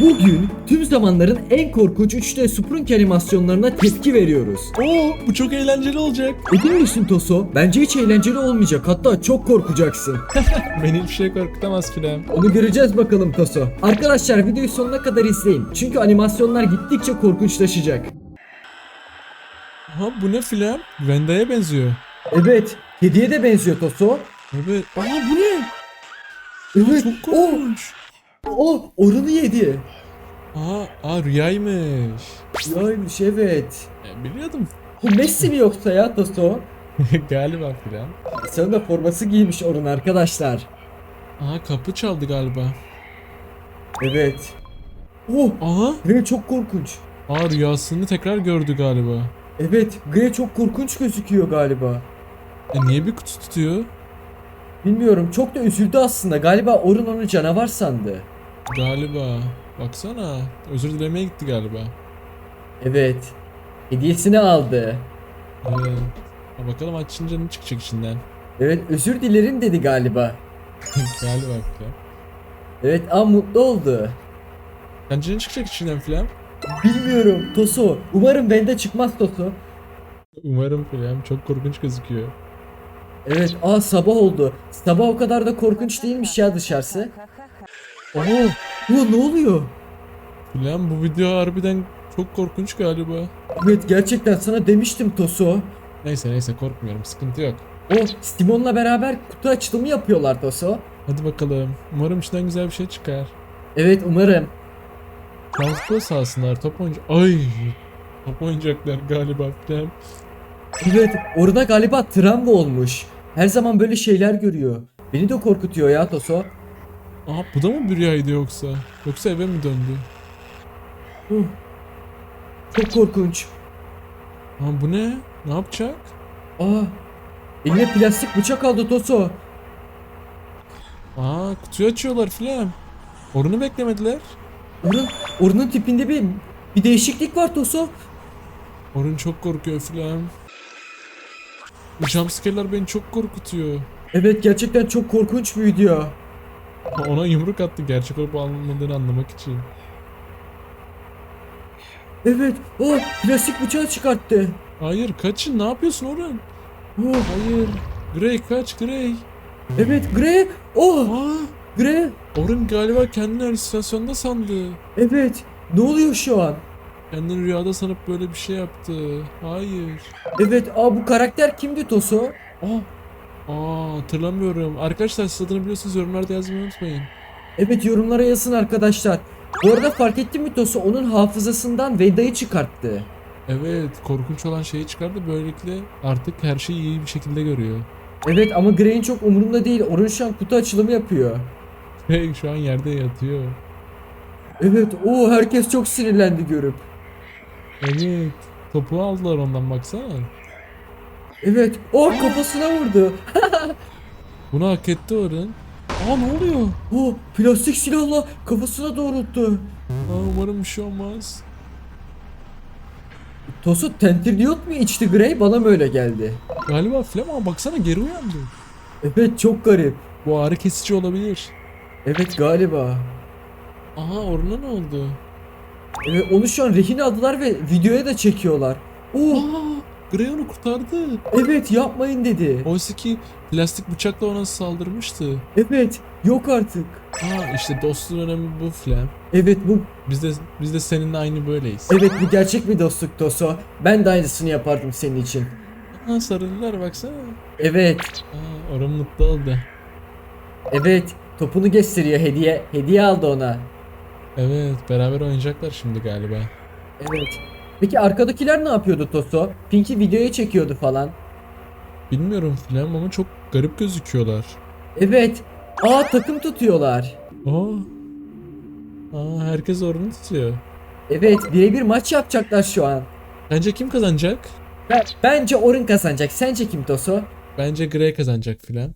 Bugün tüm zamanların en korkunç 3D Sprunk animasyonlarına tepki veriyoruz. Oo bu çok eğlenceli olacak. Misin Toso? Bence hiç eğlenceli olmayacak. Hatta çok korkacaksın. Beni hiçbir şey korkutamaz Filem. Onu göreceğiz bakalım Toso. Arkadaşlar videoyu sonuna kadar izleyin. Çünkü animasyonlar gittikçe korkunçlaşacak. Aha bu ne Filem? Venda'ya benziyor. Evet. Kediye de benziyor Toso. Evet. Aa bu ne? Evet. Çok korkunç. o oranı yedi. Aa, aa rüyaymış. Yaymış evet. E, biliyordum. Bu Messi mi yoksa ya Toso? galiba Filem. Sen de forması giymiş orun arkadaşlar. Aha kapı çaldı galiba. Evet. Oh, Aha. Grey çok korkunç. Aa rüyasını tekrar gördü galiba. Evet, Grey çok korkunç gözüküyor galiba. E niye bir kutu tutuyor? Bilmiyorum, çok da üzüldü aslında. Galiba Orun onu canavar sandı. Galiba. Baksana. Özür dilemeye gitti galiba. Evet. Hediyesini aldı. Evet. Ha, bakalım açınca ne çıkacak içinden. Evet, özür dilerim dedi galiba. galiba. Evet, ama mutlu oldu. Sence ne çıkacak içinden Filem? Bilmiyorum, Toso. Umarım bende çıkmaz Toso. Umarım Filem. Çok korkunç gözüküyor. Evet, aa sabah oldu. Sabah o kadar da korkunç değilmiş ya dışarısı. Oo, o ne oluyor? Filem bu video harbiden çok korkunç galiba. Evet, gerçekten sana demiştim Toso. Neyse neyse korkmuyorum sıkıntı yok. O Simon'la beraber kutu açılımı yapıyorlar Toso. Hadi bakalım. Umarım içinden güzel bir şey çıkar. Evet, umarım. Transfer sahasınlar top oyuncu... Ay! Top oynayacaklar galiba Filem. Evet, orada galiba travma olmuş. Her zaman böyle şeyler görüyor. Beni de korkutuyor ya Toso. Aha bu da mı bir rüyaydı yoksa? Yoksa eve mi döndü? Huh. Çok korkunç. Aha bu ne? Ne yapacak? Aa, eline plastik bıçak aldı Toso. Aa kutuyu açıyorlar Filem. Orunu beklemediler. Orun, Orun'un tipinde bir bir değişiklik var Toso. Orun çok korkuyor Filem. Bu jumpscare'lar beni çok korkutuyor. Evet, gerçekten çok korkunç bir video. Ona yumruk attı gerçek olup olmadığını anlamak için. Evet, o plastik bıçağı çıkarttı. Hayır kaçın ne yapıyorsun Orun? Oh, Hayır. Grey kaç Grey. evet, Grey. Oh, Aa, Grey. Orun galiba kendini halüsinasyonda sandı. Evet, ne oluyor şu an? Kendini rüyada sanıp böyle bir şey yaptı. Hayır. Evet, aa bu karakter kimdi Toso? Aa, Aa hatırlamıyorum. Arkadaşlar siz adını biliyorsanız yorumlarda yazmayı unutmayın. Evet yorumlara yazın arkadaşlar. Bu arada fark ettin mi Tosu onun hafızasından Veda'yı çıkarttı. Evet korkunç olan şeyi çıkardı. Böylelikle artık her şeyi iyi bir şekilde görüyor. Evet ama Grey'in çok umurunda değil. Orun şu an kutu açılımı yapıyor. Grey şu an yerde yatıyor. Evet o herkes çok sinirlendi görüp. Evet. Topu aldılar ondan baksana. Evet o kafasına vurdu. Bunu hak etti Orun. Aa ne oluyor? O plastik silahla kafasına doğrulttu. Aa, umarım bir şey olmaz. Tosu tentridiot mu içti Grey? Bana mı öyle geldi? Galiba Flem ama baksana geri uyandı. Evet çok garip. Bu ağrı kesici olabilir. Evet galiba. Aha Orun'a ne oldu? Evet onu şu an rehin aldılar ve videoya da çekiyorlar. Oo Aa, Grey onu kurtardı. evet yapmayın dedi. Oysa ki plastik bıçakla ona saldırmıştı. Evet yok artık. Aa işte dostluğun önemi bu Flem. Evet bu Biz de biz de seninle aynı böyleyiz. Evet bu gerçek bir dostluk Toso. Ben de aynısını yapardım senin için. Aa sarıldılar baksana. Evet, Aa Orun mutlu oldu. evet. Topunu gösteriyor hediye. Hediye aldı ona. Evet beraber oynayacaklar şimdi galiba. Evet. Peki arkadakiler ne yapıyordu Toso? Pinky videoya çekiyordu falan. Bilmiyorum Flem ama çok garip gözüküyorlar. Evet. Aa takım tutuyorlar. Aa. Aa herkes Orun'u tutuyor. Evet birebir maç yapacaklar şu an. Bence kim kazanacak? Ben, bence Orun kazanacak. Sence kim Toso? Bence Grey kazanacak Flem.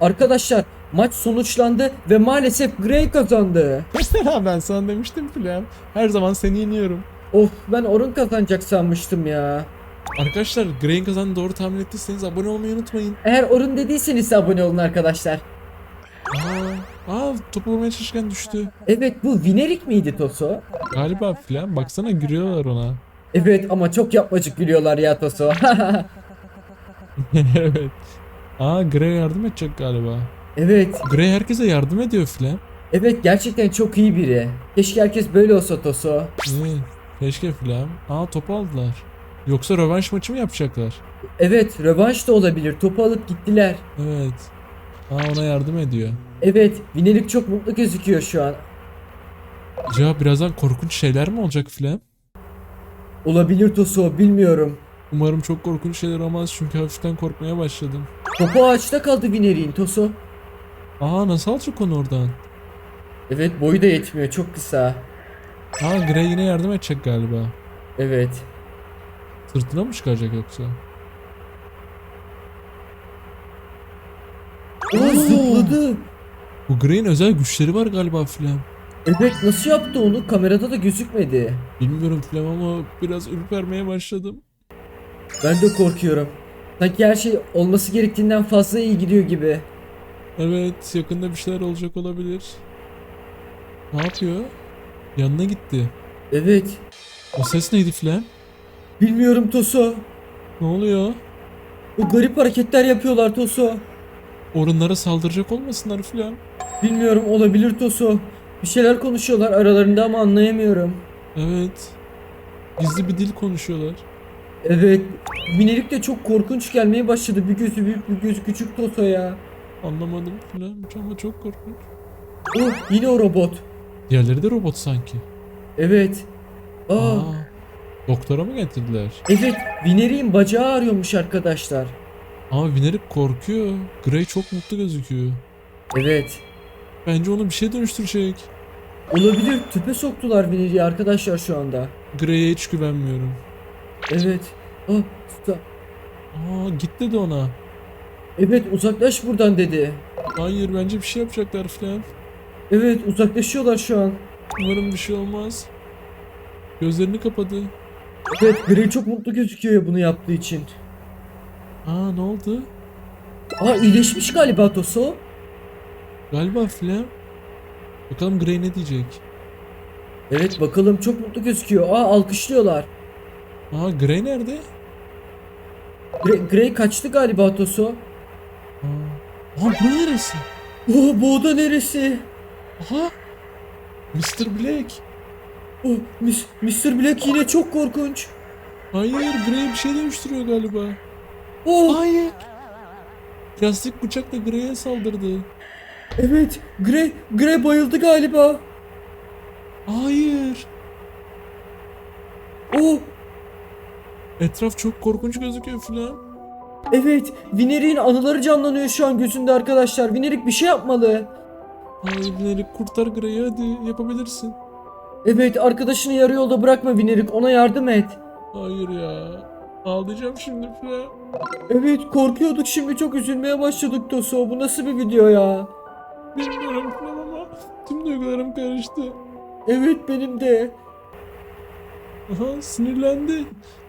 Arkadaşlar maç sonuçlandı ve maalesef Grey kazandı. Mesela ben sana demiştim Flem. Her zaman seni yeniyorum. Of ben Orun kazanacak sanmıştım ya. Arkadaşlar Grey'in kazandığını doğru tahmin ettiyseniz abone olmayı unutmayın. Eğer Orun dediyseniz abone olun arkadaşlar. Aa Aa topu vurmaya çalışırken düştü. Evet bu Vinerik miydi Toso? Galiba filan. Baksana gülüyorlar ona. Evet ama çok yapmacık gülüyorlar ya Toso. evet. Aa Gray yardım edecek galiba. Evet. Gray herkese yardım ediyor filan. Evet gerçekten çok iyi biri. Keşke herkes böyle olsa Toso. İyi. Keşke filan. Aa topu aldılar. Yoksa rövanş maçı mı yapacaklar? Evet rövanş da olabilir. Topu alıp gittiler. Evet. Aa ona yardım ediyor. Evet Vinerik çok mutlu gözüküyor şu an. Ya birazdan korkunç şeyler mi olacak filan? Olabilir Toso bilmiyorum. Umarım çok korkunç şeyler olmaz çünkü hafiften korkmaya başladım. Topu ağaçta kaldı Vinerik'in Toso. Aa nasıl alacak onu oradan? Evet boyu da yetmiyor çok kısa. Aa Gray yine yardım edecek galiba. Evet. Sırtına mı çıkaracak yoksa? O zıpladı. Bu Gray'in özel güçleri var galiba filan. Evet nasıl yaptı onu? Kamerada da gözükmedi. Bilmiyorum filan ama biraz ürpermeye başladım. Ben de korkuyorum. Sanki her şey olması gerektiğinden fazla iyi gidiyor gibi. Evet yakında bir şeyler olacak olabilir. Ne yapıyor? Yanına gitti. Evet. O ses neydi filan? Bilmiyorum Toso. Ne oluyor? Bu garip hareketler yapıyorlar Toso. Orunlara saldıracak olmasınlar filan. Bilmiyorum olabilir Toso. Bir şeyler konuşuyorlar aralarında ama anlayamıyorum. Evet. Gizli bir dil konuşuyorlar. Evet. Minelik de çok korkunç gelmeye başladı. Bir gözü büyük bir gözü küçük Toso ya. Anlamadım filan ama çok korkunç. Oh yine o robot. Diğerleri de robot sanki. Evet. Aa, Aa, doktora mı getirdiler? evet Vinerik'in bacağı ağrıyormuş arkadaşlar. Ama Vinerik korkuyor. Gray çok mutlu gözüküyor. Evet. Bence onu bir şey dönüştürecek. Olabilir. Tüpe soktular Vinerik'i arkadaşlar şu anda. Gray'e hiç güvenmiyorum. Evet. Ah, sta- Aa git dedi ona. Evet uzaklaş buradan dedi. Hayır bence bir şey yapacaklar filan. Evet uzaklaşıyorlar şu an. Umarım bir şey olmaz. Gözlerini kapadı. Evet Grey çok mutlu gözüküyor bunu yaptığı için. Aa ne oldu? Aa iyileşmiş galiba Toso. Galiba filan. Bakalım Gray ne diyecek? Evet bakalım çok mutlu gözüküyor. Aa alkışlıyorlar. Aa Gray nerede? Grey, Grey kaçtı galiba Toso. Aa bu neresi? Oh bu oda neresi? Aha. Mr. Black. Oh Mis- Mr. Black yine çok korkunç. Hayır Gray bir şey dönüştürüyor galiba. Oh Hayır. Plastik bıçakla Gray'e saldırdı. evet Grey, Grey bayıldı galiba. Hayır. Oh Etraf çok korkunç gözüküyor filan. Evet Vinerik'in anıları canlanıyor şu an gözünde arkadaşlar. Vinerik bir şey yapmalı. Hayır Vinerik kurtar Gray'i hadi yapabilirsin. Evet arkadaşını yarı yolda bırakma Vinerik ona yardım et. Hayır ya. Ağlayacağım şimdi filan. Evet korkuyorduk şimdi çok üzülmeye başladık Toso. Bu nasıl bir video ya? Bilmiyorum filan ama tüm duygularım karıştı. Evet benim de. Aha sinirlendi.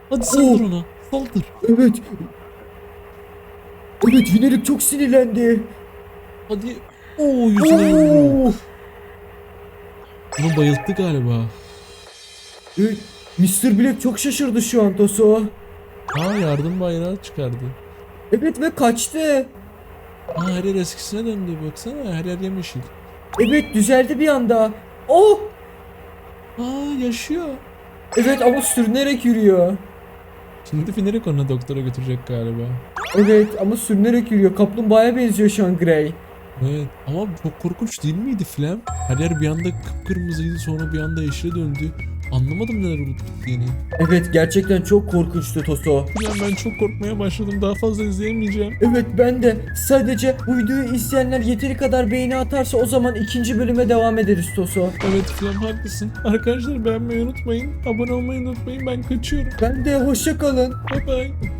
Hadi saldır ona. Saldır. Evet. Evet Vinerik çok sinirlendi. Hadi. Oo yüzüne. Oo. Bunu bayılttı galiba. Evet, Mr. Black çok şaşırdı şu an Toso. Aa yardım bayrağı çıkardı. Evet ve kaçtı. Aa her yer eskisine döndü baksana her yer yemyeşil. Evet düzeldi bir anda. Oh! Aa yaşıyor. Evet ama sürünerek yürüyor. Şimdi Finerek onu doktora götürecek galiba. Evet ama sürünerek yürüyor. Kaplumbağaya benziyor şu an Grey. Evet ama çok korkunç değil miydi Flem? Her yer bir anda kıpkırmızıydı sonra bir anda yeşile döndü. Anlamadım neler olup bittiğini. Evet gerçekten çok korkunçtu Toso. Flem ben çok korkmaya başladım daha fazla izleyemeyeceğim. Evet ben de sadece bu videoyu izleyenler yeteri kadar beğeni atarsa o zaman ikinci bölüme devam ederiz Toso. Evet Flem haklısın. Arkadaşlar beğenmeyi unutmayın. Abone olmayı unutmayın ben kaçıyorum. Ben de hoşça kalın. Bye bye.